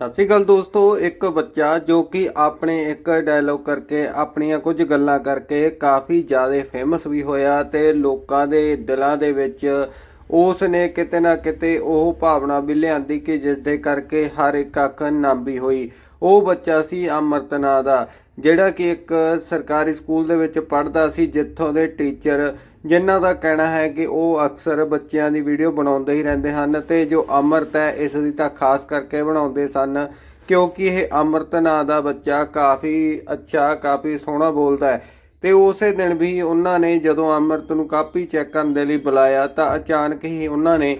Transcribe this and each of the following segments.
ਸਤਿ ਸ਼੍ਰੀ ਅਕਾਲ ਦੋਸਤੋ, ਇੱਕ ਬੱਚਾ ਜੋ ਕਿ ਆਪਣੇ ਇੱਕ ਡਾਇਲੌਗ ਕਰਕੇ, ਆਪਣੀਆਂ ਕੁਝ ਗੱਲਾਂ ਕਰਕੇ ਕਾਫੀ ਜ਼ਿਆਦਾ ਫੇਮਸ ਵੀ ਹੋਇਆ ਤੇ ਲੋਕਾਂ ਦੇ ਦਿਲਾਂ ਦੇ ਵਿੱਚ ਉਸ ਨੇ ਕਿਤੇ ਨਾ ਕਿਤੇ ਉਹ ਭਾਵਨਾ ਵੀ ਲਿਆਂਦੀ ਕਿ ਜਿਸ ਦੇ ਕਰਕੇ ਹਰ ਇੱਕ ਅੱਖ ਨਾਂਬੀ ਹੋਈ। ਉਹ ਬੱਚਾ ਸੀ ਅਮਰਤ ਨਾਂ ਦਾ, ਜਿਹੜਾ ਕਿ ਇੱਕ ਸਰਕਾਰੀ ਸਕੂਲ ਦੇ ਵਿੱਚ ਪੜ੍ਹਦਾ ਸੀ, ਜਿੱਥੋਂ ਦੇ ਟੀਚਰ ਜਿਨ੍ਹਾਂ ਦਾ ਕਹਿਣਾ ਹੈ ਕਿ ਉਹ ਅਕਸਰ ਬੱਚਿਆਂ ਦੀ ਵੀਡੀਓ ਬਣਾਉਂਦੇ ਹੀ ਰਹਿੰਦੇ ਹਨ ਤੇ ਜੋ ਅਮਰਤ ਹੈ, ਇਸ ਦੀ ਤਾਂ ਖਾਸ ਕਰਕੇ ਬਣਾਉਂਦੇ ਸਨ, ਕਿਉਂਕਿ ਇਹ ਅਮਰਤ ਨਾਂ ਦਾ ਬੱਚਾ ਕਾਫੀ ਅੱਛਾ, ਕਾਫੀ ਸੋਹਣਾ ਬੋਲਦਾ ਹੈ। ਤੇ ਉਸੇ ਦਿਨ ਵੀ ਉਹਨਾਂ ਨੇ ਜਦੋਂ ਅਮਰਤ ਨੂੰ ਕਾਪੀ ਚੈੱਕ ਕਰਨ ਦੇ ਲਈ ਬੁਲਾਇਆ, ਤਾਂ ਅਚਾਨਕ ਹੀ ਉਹਨਾਂ ਨੇ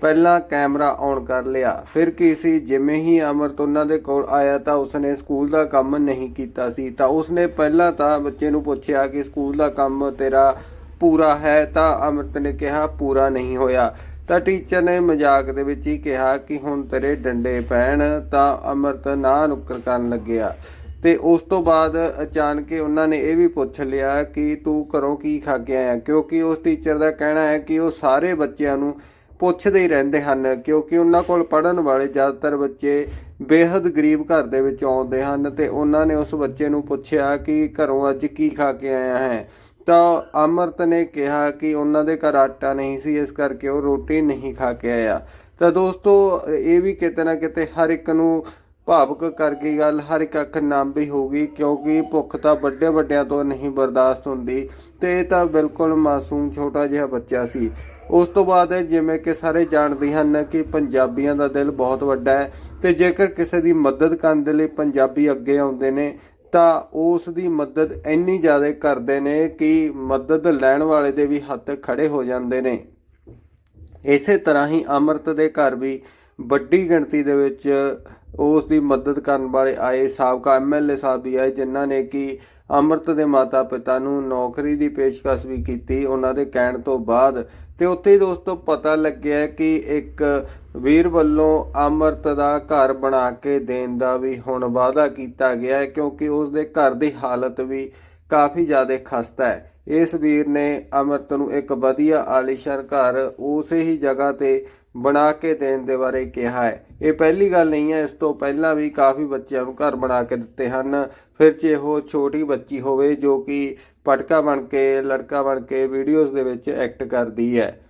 ਪਹਿਲਾਂ ਕੈਮਰਾ ਔਨ ਕਰ ਲਿਆ। ਫਿਰ ਕੀ ਸੀ? ਜਿਵੇਂ ਹੀ ਅਮਰਤ ਉਹਨਾਂ ਦੇ ਕੋਲ ਆਇਆ, ਤਾਂ ਉਸਨੇ ਸਕੂਲ ਦਾ ਕੰਮ ਨਹੀਂ ਕੀਤਾ ਸੀ। ਤਾਂ ਉਸਨੇ ਪਹਿਲਾਂ ਤਾਂ ਬੱਚੇ ਨੂੰ ਪੁੱਛਿਆ ਕਿ ਸਕੂਲ ਦਾ ਕੰਮ ਤੇਰਾ ਪੂਰਾ ਹੈ ਤਾਂ ਅੰਮ੍ਰਿਤ ਨੇ ਕਿਹਾ, ਪੂਰਾ ਨਹੀਂ ਹੋਇਆ। ਤਾਂ ਟੀਚਰ ਨੇ ਮਜ਼ਾਕ ਦੇ ਵਿੱਚ ਹੀ ਕਿਹਾ ਕਿ ਹੁਣ ਤੇਰੇ ਡੰਡੇ ਪੈਣ, ਤਾਂ ਅੰਮ੍ਰਿਤ ਨਾ ਨੁੱਕਰ ਕਰਨ ਲੱਗਿਆ। ਤੇ ਉਸ ਤੋਂ ਬਾਅਦ ਅਚਾਨਕ ਉਹਨਾਂ ਨੇ ਇਹ ਵੀ ਪੁੱਛ ਲਿਆ ਕਿ ਤੂੰ ਘਰੋਂ ਕੀ ਖਾ ਕੇ ਆਇਆ? ਕਿਉਂਕਿ ਉਸ ਟੀਚਰ ਦਾ ਕਹਿਣਾ ਹੈ ਕਿ ਉਹ ਸਾਰੇ ਬੱਚਿਆਂ ਨੂੰ ਪੁੱਛਦੇ ਹੀ ਰਹਿੰਦੇ ਹਨ, ਕਿਉਂਕਿ ਉਹਨਾਂ ਕੋਲ ਪੜਨ ਵਾਲੇ ਜ਼ਿਆਦਾਤਰ ਬੱਚੇ ਬੇਹੱਦ ਗਰੀਬ ਘਰ ਦੇ ਵਿੱਚ ਆਉਂਦੇ ਹਨ ਤੇ ਉਹਨਾਂ ਨੇ ਉਸ ਬੱਚੇ ਨੂੰ ਪੁੱਛਿਆ ਕਿ ਘਰੋਂ ਅੱਜ ਕੀ ਖਾ ਕੇ ਆਇਆ ਹੈ? ਤਾਂ ਅਮਰਤ ਨੇ ਕਿਹਾ ਕਿ ਉਹਨਾਂ ਦੇ ਘਰ ਆਟਾ ਨਹੀਂ ਸੀ, ਇਸ ਕਰਕੇ ਉਹ ਰੋਟੀ ਨਹੀਂ ਖਾ ਕੇ ਆਇਆ। ਤਾਂ ਦੋਸਤੋ, ਇਹ ਵੀ ਕਿਤੇ ਨਾ ਕਿਤੇ ਹਰ ਇੱਕ ਨੂੰ ਭਾਵਕ ਕਰ ਗਈ ਗੱਲ, ਹਰ ਇੱਕ ਅੱਖ ਨਾਂਬੀ ਹੋ ਗਈ, ਕਿਉਂਕਿ ਭੁੱਖ ਤਾਂ ਵੱਡੇ ਵੱਡਿਆਂ ਤੋਂ ਨਹੀਂ ਬਰਦਾਸ਼ਤ ਹੁੰਦੀ, ਤੇ ਇਹ ਤਾਂ ਬਿਲਕੁਲ ਮਾਸੂਮ ਛੋਟਾ ਜਿਹਾ ਬੱਚਾ ਸੀ। ਉਸ ਤੋਂ ਬਾਅਦ ਜਿਵੇਂ ਕਿ ਸਾਰੇ ਜਾਣਦੇ ਹਨ ਕਿ ਪੰਜਾਬੀਆਂ ਦਾ ਦਿਲ ਬਹੁਤ ਵੱਡਾ ਹੈ, ਤੇ ਜੇਕਰ ਕਿਸੇ ਦੀ ਮਦਦ ਕਰਨ ਦੇ ਲਈ ਪੰਜਾਬੀ ਅੱਗੇ ਆਉਂਦੇ ਨੇ ਤਾਂ ਉਸ ਦੀ ਮਦਦ ਇੰਨੀ ਜ਼ਿਆਦਾ ਕਰਦੇ ਨੇ ਕਿ ਮਦਦ ਲੈਣ ਵਾਲੇ ਦੇ ਵੀ ਹੱਥ ਖੜੇ ਹੋ ਜਾਂਦੇ ਨੇ। ਇਸੇ ਤਰ੍ਹਾਂ ਹੀ ਅਮਰਤ ਦੇ ਘਰ ਵੀ ਵੱਡੀ ਗਿਣਤੀ ਦੇ ਵਿੱਚ ਉਸ ਦੀ ਮਦਦ ਕਰਨ ਵਾਲੇ ਆਏ ਸਾਬਕਾ ਐਮਐਲਏ ਸਾਹਿਬ ਵੀ ਆਏ, ਜਿਨ੍ਹਾਂ ਨੇ ਕਿ ਅਮਰਤ ਦੇ ਮਾਤਾ-ਪਿਤਾ ਨੂੰ ਨੌਕਰੀ ਦੀ ਪੇਸ਼ਕਸ਼ ਵੀ ਕੀਤੀ ਉਹਨਾਂ ਦੇ ਕਹਿਣ ਤੋਂ ਬਾਅਦ। ਤੇ ਉੱਥੇ ਹੀ ਦੋਸਤੋ ਪਤਾ ਲੱਗਿਆ ਕਿ ਇੱਕ ਵੀਰ ਵੱਲੋਂ ਅਮਰਤ ਦਾ ਘਰ ਬਣਾ ਕੇ ਦੇਣ ਦਾ ਵੀ ਹੁਣ ਵਾਅਦਾ ਕੀਤਾ ਗਿਆ ਹੈ, ਕਿਉਂਕਿ ਉਸ ਦੇ ਘਰ ਦੀ ਹਾਲਤ ਵੀ ਕਾਫੀ ਜ਼ਿਆਦਾ ਖਸਤਾ ਹੈ। ਇਸ ਵੀਰ ਨੇ ਅਮਰਤ ਨੂੰ ਇੱਕ ਵਧੀਆ ਆਲੀਸ਼ਾਨ ਘਰ ਉਸੇ ਹੀ ਜਗ੍ਹਾ ਤੇ ਬਣਾ ਕੇ ਦੇਣ ਦੇ ਬਾਰੇ ਕਿਹਾ ਹੈ। ਇਹ ਪਹਿਲੀ ਗੱਲ ਨਹੀਂ ਹੈ। ਇਸ ਤੋਂ ਪਹਿਲਾਂ ਵੀ ਕਾਫੀ ਬੱਚਿਆਂ ਨੂੰ ਘਰ ਬਣਾ ਕੇ ਦਿੱਤੇ ਹਨ। ਫਿਰ ਜੇ ਉਹ ਛੋਟੀ ਬੱਚੀ ਹੋਵੇ ਜੋ ਕਿ ਪਟਕਾ ਬਣ ਕੇ, ਲੜਕਾ ਬਣ ਕੇ ਵੀਡੀਓਜ਼ ਦੇ ਵਿੱਚ ਐਕਟ ਕਰਦੀ ਹੈ।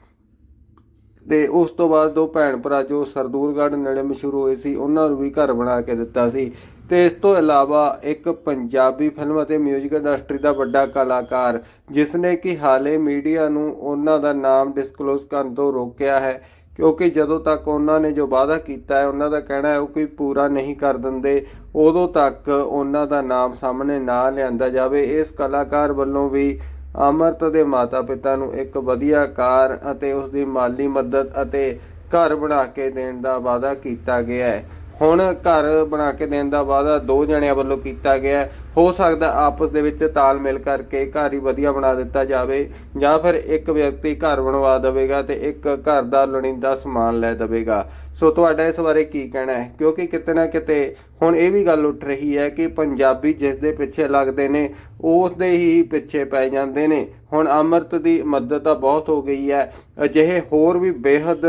ਤੇ ਉਸ ਤੋਂ ਬਾਅਦ ਦੋ ਭੈਣ ਭਰਾ ਜੋ ਸਰਦੂਰਗੜ੍ਹ ਨੇੜੇ ਮਸ਼ਹੂਰ ਹੋਏ ਸੀ, ਉਹਨਾਂ ਨੂੰ ਵੀ ਘਰ ਬਣਾ ਕੇ ਦਿੱਤਾ ਸੀ। ਤੇ ਇਸ ਤੋਂ ਇਲਾਵਾ ਇੱਕ ਪੰਜਾਬੀ ਫਿਲਮ ਅਤੇ 뮤직 ਇੰਡਸਟਰੀ ਦਾ ਵੱਡਾ ਕਲਾਕਾਰ ਜਿਸ ਨੇ ਕਿ ਹਾਲੇ ਮੀਡੀਆ ਨੂੰ ਉਹਨਾਂ ਦਾ ਨਾਮ ਡਿਸਕਲੋਜ਼ ਕਰਨ ਤੋਂ ਰੋਕਿਆ ਹੈ। ਕਿਉਂਕਿ ਜਦੋਂ ਤੱਕ ਉਹਨਾਂ ਨੇ ਜੋ ਵਾਅਦਾ ਕੀਤਾ ਹੈ, ਉਹਨਾਂ ਦਾ ਕਹਿਣਾ ਹੈ, ਉਹ ਕੋਈ ਪੂਰਾ ਨਹੀਂ ਕਰ ਦਿੰਦੇ, ਉਦੋਂ ਤੱਕ ਉਹਨਾਂ ਦਾ ਨਾਮ ਸਾਹਮਣੇ ਨਾ ਲਿਆਂਦਾ ਜਾਵੇ। ਇਸ ਕਲਾਕਾਰ ਵੱਲੋਂ ਵੀ ਅਮਰਤ ਦੇ ਮਾਤਾ-ਪਿਤਾ ਨੂੰ ਇੱਕ ਵਧੀਆ ਕਾਰ ਅਤੇ ਉਸ ਦੀ ਮਾਲੀ ਮਦਦ ਅਤੇ ਘਰ ਬਣਾ ਕੇ ਦੇਣ ਦਾ ਵਾਅਦਾ ਕੀਤਾ ਗਿਆ ਹੈ। ਹੁਣ ਘਰ ਬਣਾ ਕੇ ਦੇਣ ਦਾ ਵਾਅਦਾ ਦੋ ਜਣਿਆਂ ਵੱਲੋਂ ਕੀਤਾ ਗਿਆ ਹੋ। ਸਕਦਾ ਆਪਸ ਦੇ ਵਿੱਚ ਤਾਲਮੇਲ ਕਰਕੇ ਘਰ ਹੀ ਵਧੀਆ ਬਣਾ ਦਿੱਤਾ ਜਾਵੇ ਜਾਂ ਫਿਰ ਇੱਕ ਵਿਅਕਤੀ ਘਰ ਬਣਵਾ ਦੇਵੇਗਾ ਤੇ ਇੱਕ ਘਰ ਦਾ ਲੋੜੀਂਦਾ ਸਮਾਨ ਲੈ ਦੇਵੇਗਾ। ਸੋ ਤੁਹਾਡਾ ਇਸ ਬਾਰੇ ਕੀ ਕਹਿਣਾ ਹੈ? ਕਿਉਂਕਿ ਕਿਤੇ ਨਾ ਕਿਤੇ ਹੁਣ ਇਹ ਵੀ ਗੱਲ ਉੱਠ ਰਹੀ ਹੈ ਕਿ ਪੰਜਾਬੀ ਜਿਸ ਦੇ ਪਿੱਛੇ ਲੱਗਦੇ ਨੇ, ਉਸ ਦੇ ਹੀ ਪਿੱਛੇ ਪੈ ਜਾਂਦੇ ਨੇ। ਹੁਣ ਅਮਰਤ ਦੀ ਮਦਦ ਤਾਂ ਬਹੁਤ ਹੋ ਗਈ ਹੈ। ਅਜਿਹੇ ਹੋਰ ਵੀ ਬੇਹੱਦ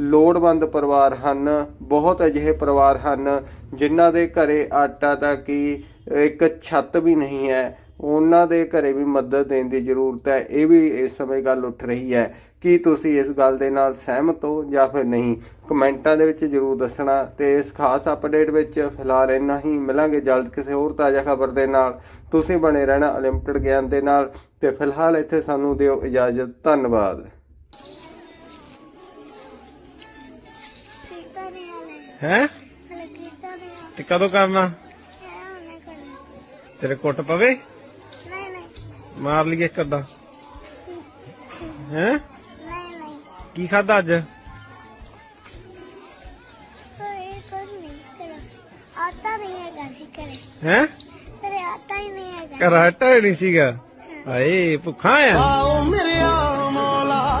ਲੋੜਵੰਦ ਪਰਿਵਾਰ ਹਨ, ਬਹੁਤ ਅਜਿਹੇ ਪਰਿਵਾਰ ਹਨ ਜਿਨ੍ਹਾਂ ਦੇ ਘਰੇ ਆਟਾ ਤਾਂ ਕੀ ਇੱਕ ਛੱਤ ਵੀ ਨਹੀਂ ਹੈ, ਉਹਨਾਂ ਦੇ ਘਰੇ ਵੀ ਮਦਦ ਦੇਣ ਦੀ ਜ਼ਰੂਰਤ ਹੈ। ਇਹ ਵੀ ਇਸ ਸਮੇਂ ਗੱਲ ਉੱਠ ਰਹੀ ਹੈ। ਕੀ ਤੁਸੀਂ ਇਸ ਗੱਲ ਦੇ ਨਾਲ ਸਹਿਮਤ ਹੋ ਜਾਂ ਫਿਰ ਨਹੀਂ? ਕਮੈਂਟਾਂ ਦੇ ਵਿੱਚ ਜ਼ਰੂਰ ਦੱਸਣਾ ਤੇ ਇਸ ਖਾਸ ਅਪਡੇਟ ਵਿੱਚ ਫਿਲਹਾਲ ਇੰਨਾ ਹੀ। ਮਿਲਾਂਗੇ ਜਲਦ ਕਿਸੇ ਹੋਰ ਤਾਜ਼ਾ ਖਬਰ ਦੇ ਨਾਲ। ਤੁਸੀਂ ਬਣੇ ਰਹਿਣਾ ਅਨਲਿਮਟਿਡ ਗਿਆਨ ਦੇ ਨਾਲ ਤੇ ਫਿਲਹਾਲ ਇੱਥੇ ਸਾਨੂੰ ਦਿਓ ਇਜਾਜ਼ਤ। ਧੰਨਵਾਦ। ਹੈ? ਤੇ ਕਦੋਂ ਕਰਨਾ? ਤੇਰੇ ਕੁੱਟ ਪਵੇ? ਮਾਰ ਲਈਏ ਇੱਕ ਅੱਧਾ। ਹੈ? ਕੀ ਖਾਦਾ ਅੱਜ? ਕੋਈ ਕੁਝ ਨਹੀਂ ਕਰਾ ਆਟਾ ਨਹੀਂ ਹੈ? ਤੇਰੇ ਆਟਾ ਹੀ ਨਹੀਂ ਸੀਗਾ। ਹਾਏ ਭੁੱਖਾ ਆ। ਆਓ ਮੇਰੇ ਮੌਲਾ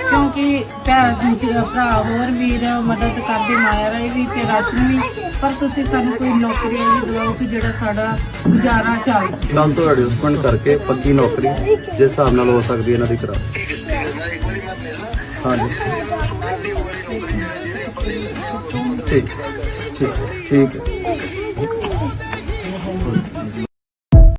ਕਿਉਂਕਿ ਭੈਣ, ਦੂਜੇ ਭਰਾ ਹੋਰ ਵੀਰ ਮਦਦ ਕਰਦੇ, ਮਾਇਆ ਰਾਈ ਵੀ ਤੇ ਰਾਸ਼ਨ ਵੀ। ਪਰ ਤੁਸੀਂ ਸਾਨੂੰ ਕੋਈ ਨੌਕਰੀ ਇਹ ਦਿਵਾਓ ਕਿ ਜਿਹੜਾ ਸਾਡਾ ਗੁਜ਼ਾਰਾ ਚੱਲ ਕੱਲ ਤੋਂ ਐਡਜਸਟਮੈਂਟ ਕਰਕੇ ਪੱਕੀ ਨੌਕਰੀ, ਜਿਸ ਹਿਸਾਬ ਨਾਲ ਹੋ ਸਕਦੀ ਹੈ ਇਹਨਾਂ ਦੀ ਕਰਾ ਹਾਂਜੀ। ਠੀਕ ਠੀਕ ਠੀਕ। ਹੈ